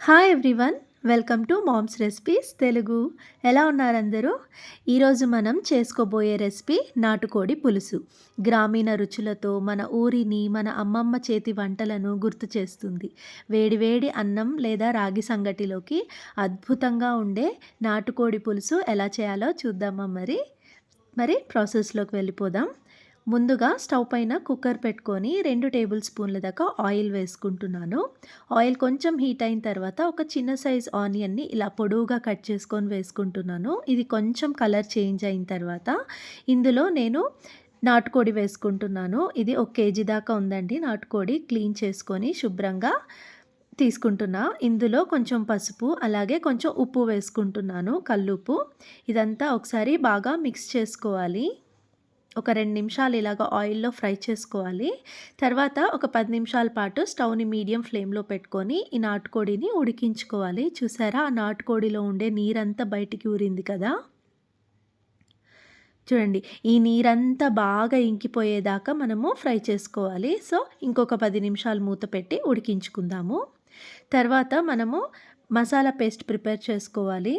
Hi everyone welcome to moms recipes Telugu ఎలా ఉన్నారు అందరూ? ఈరోజు మనం చేసుకోబోయే రెసిపీ నాటుకోడి పులుసు. గ్రామీణ రుచులతో మన ఊరిని మన అమ్మమ్మ చేతి వంటలను గుర్తు చేస్తుంది. వేడివేడి అన్నం లేదా రాగి సంగటిలోకి అద్భుతంగా ఉండే నాటుకోడి పులుసు ఎలా చేయాలో చూద్దామా మరి? మరి ప్రాసెస్లోకి వెళ్ళిపోదాం. ముందుగా స్టవ్ పైన కుక్కర్ పెట్టుకొని రెండు టేబుల్ స్పూన్ల దాకా ఆయిల్ వేసుకుంటున్నాను. ఆయిల్ కొంచెం హీట్ అయిన తర్వాత ఒక చిన్న సైజ్ ఆనియన్ని ఇలా పొడవుగా కట్ చేసుకొని వేసుకుంటున్నాను. ఇది కొంచెం కలర్ చేంజ్ అయిన తర్వాత ఇందులో నేను నాటుకోడి వేసుకుంటున్నాను. ఇది ఒక కేజీ దాకా ఉందండి. నాటుకోడి క్లీన్ చేసుకొని శుభ్రంగా తీసుకుంటున్నా. ఇందులో కొంచెం పసుపు అలాగే కొంచెం ఉప్పు వేసుకుంటున్నాను. కల్లుప్పు. ఇదంతా ఒకసారి బాగా మిక్స్ చేసుకోవాలి. ఒక రెండు నిమిషాలు ఇలాగ ఆయిల్లో ఫ్రై చేసుకోవాలి. తర్వాత ఒక పది నిమిషాల పాటు స్టవ్ని మీడియం ఫ్లేమ్లో పెట్టుకొని ఈ నాటుకోడిని ఉడికించుకోవాలి. చూసారా? ఆ నాటుకోడిలో ఉండే నీరంతా బయటికి ఊరింది కదా? చూడండి ఈ నీరంతా బాగా ఇంకిపోయేదాకా మనము ఫ్రై చేసుకోవాలి. సో ఇంకొక పది నిమిషాలు మూత పెట్టి ఉడికించుకుందాము. తర్వాత మనము మసాలా పేస్ట్ ప్రిపేర్ చేసుకోవాలి.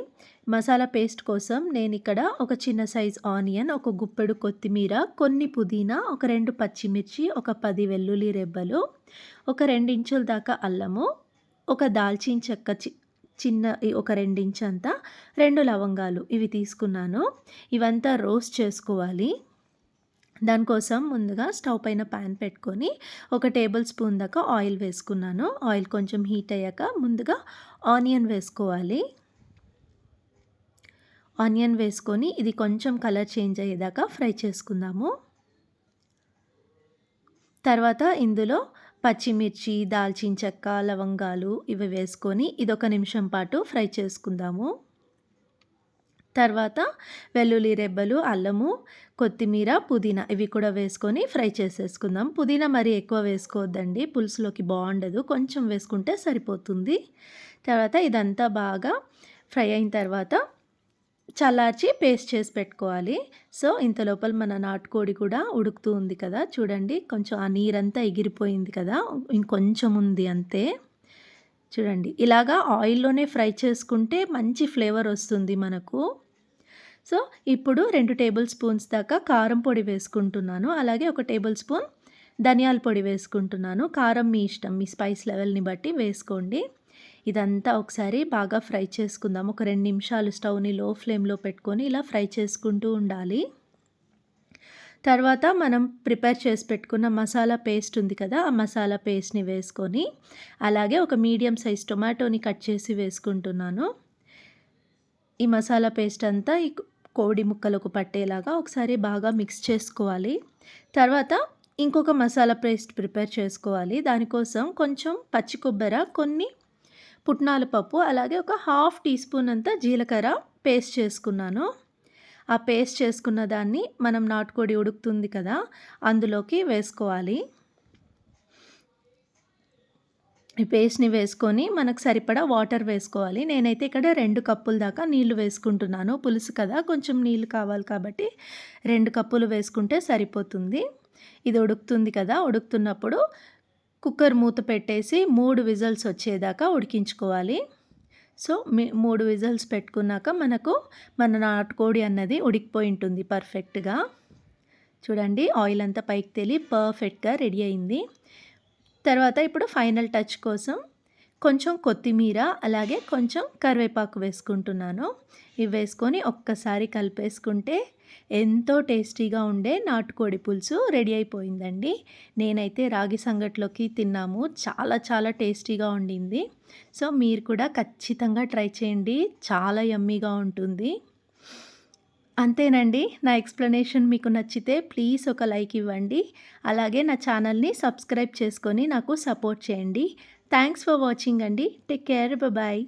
మసాలా పేస్ట్ కోసం నేను ఇక్కడ ఒక చిన్న సైజ్ ఆనియన్ ఒక గుప్పెడు కొత్తిమీర కొన్ని పుదీనా ఒక రెండు పచ్చిమిర్చి ఒక పది వెల్లుల్లి రెబ్బలు ఒక రెండించుల దాకా అల్లము ఒక దాల్చిన చెక్క చిన్న ఒక రెండించు అంతా రెండు లవంగాలు ఇవి తీసుకున్నాను. ఇవంతా రోస్ట్ చేసుకోవాలి. దానికోసం ముందుగా స్టవ్ పైన ప్యాన్ పెట్టుకొని ఒక టేబుల్ స్పూన్ దాకా ఆయిల్ వేసుకున్నాను. ఆయిల్ కొంచెం హీట్ అయ్యాక ముందుగా ఆనియన్ వేసుకోవాలి. ఆనియన్ వేసుకొని ఇది కొంచెం కలర్ చేంజ్ అయ్యేదాకా ఫ్రై చేసుకుందాము. తర్వాత ఇందులో పచ్చిమిర్చి దాల్చిన చెక్క లవంగాలు ఇవి వేసుకొని ఇదొక నిమిషం పాటు ఫ్రై చేసుకుందాము. తర్వాత వెల్లుల్లి రెబ్బలు అల్లము కొత్తిమీర పుదీనా ఇవి కూడా వేసుకొని ఫ్రై చేసేసుకుందాం. పుదీనా మరి ఎక్కువ వేసుకోవద్దండి. పులుసులోకి బాగుండదు. కొంచెం వేసుకుంటే సరిపోతుంది. తర్వాత ఇదంతా బాగా ఫ్రై అయిన తర్వాత చల్లార్చి పేస్ట్ చేసి పెట్టుకోవాలి. సో ఇంత లోపల మన నాటుకోడి కూడా ఉడుకుతూ ఉంది కదా. చూడండి కొంచెం ఆ నీరంతా ఎగిరిపోయింది కదా. ఇంకొంచెం ఉంది అంతే. చూడండి. ఇలాగా ఆయిల్లోనే ఫ్రై చేసుకుంటే మంచి ఫ్లేవర్ వస్తుంది మనకు. సో ఇప్పుడు రెండు టేబుల్ స్పూన్స్ దాకా కారం పొడి వేసుకుంటున్నాను. అలాగే ఒక టేబుల్ స్పూన్ ధనియాల పొడి వేసుకుంటున్నాను. కారం మీ ఇష్టం. మీ స్పైస్ లెవెల్ని బట్టి వేసుకోండి. ఇదంతా ఒకసారి బాగా ఫ్రై చేసుకుందాం. ఒక రెండు నిమిషాలు స్టవ్ని లో ఫ్లేమ్లో పెట్టుకొని ఇలా ఫ్రై చేసుకుంటూ ఉండాలి. తర్వాత మనం ప్రిపేర్ చేసి పెట్టుకున్న మసాలా పేస్ట్ ఉంది కదా ఆ మసాలా పేస్ట్ని వేసుకొని అలాగే ఒక మీడియం సైజ్ టొమాటోని కట్ చేసి వేసుకుంటున్నాను. ఈ మసాలా పేస్ట్ అంతా ఈ కోడి ముక్కలకు పట్టేలాగా ఒకసారి బాగా మిక్స్ చేసుకోవాలి. తర్వాత ఇంకొక మసాలా పేస్ట్ ప్రిపేర్ చేసుకోవాలి. దానికోసం కొంచెం పచ్చి కొబ్బరి కొన్ని పుట్నాల పప్పు అలాగే ఒక హాఫ్ టీ స్పూన్ అంతా జీలకర్ర పేస్ట్ చేసుకున్నాను. ఆ పేస్ట్ చేసుకున్న దాన్ని మనం నాటుకోడి ఉడుకుతుంది కదా అందులోకి వేసుకోవాలి. ఈ పేస్ట్ని వేసుకొని మనకు సరిపడా వాటర్ వేసుకోవాలి. నేనైతే ఇక్కడ రెండు కప్పుల దాకా నీళ్ళు వేసుకుంటున్నాను. పులుసు కదా కొంచెం నీళ్ళు కావాలి కాబట్టి రెండు కప్పులు వేసుకుంటే సరిపోతుంది. ఇది ఉడుకుతుంది కదా ఉడుకుతున్నప్పుడు కుక్కర్ మూత పెట్టేసి మూడు విజల్స్ వచ్చేదాకా ఉడికించుకోవాలి. సో మీ మూడు విజల్స్ పెట్టుకున్నాక మనకు మన నాటుకోడి అన్నది ఉడికిపోయి ఉంటుంది పర్ఫెక్ట్గా. చూడండి ఆయిల్ అంతా పైకి తెలి పర్ఫెక్ట్గా రెడీ అయింది. తర్వాత ఇప్పుడు ఫైనల్ టచ్ కోసం కొంచెం కొత్తిమీర అలాగే కొంచెం కరివేపాకు వేసుకుంటున్నాను. ఇవి వేసుకొని ఒక్కసారి కలిపేసుకుంటే ఎంతో టేస్టీగా ఉండే నాటుకోడి పులుసు రెడీ అయిపోయిందండి. నేనైతే రాగి సంగట్లోకి తిన్నాము. చాలా చాలా టేస్టీగా ఉండింది సో మీరు కూడా ఖచ్చితంగా ట్రై చేయండి. చాలా యమ్మీగా ఉంటుంది. అంతేనండి. నా ఎక్స్ప్లెనేషన్ మీకు నచ్చితే ప్లీజ్ ఒక లైక్ ఇవ్వండి. అలాగే నా ఛానల్ని సబ్స్క్రైబ్ చేసుకొని నాకు సపోర్ట్ చేయండి. థ్యాంక్స్ ఫర్ వాచింగ్ అండి. Take care bye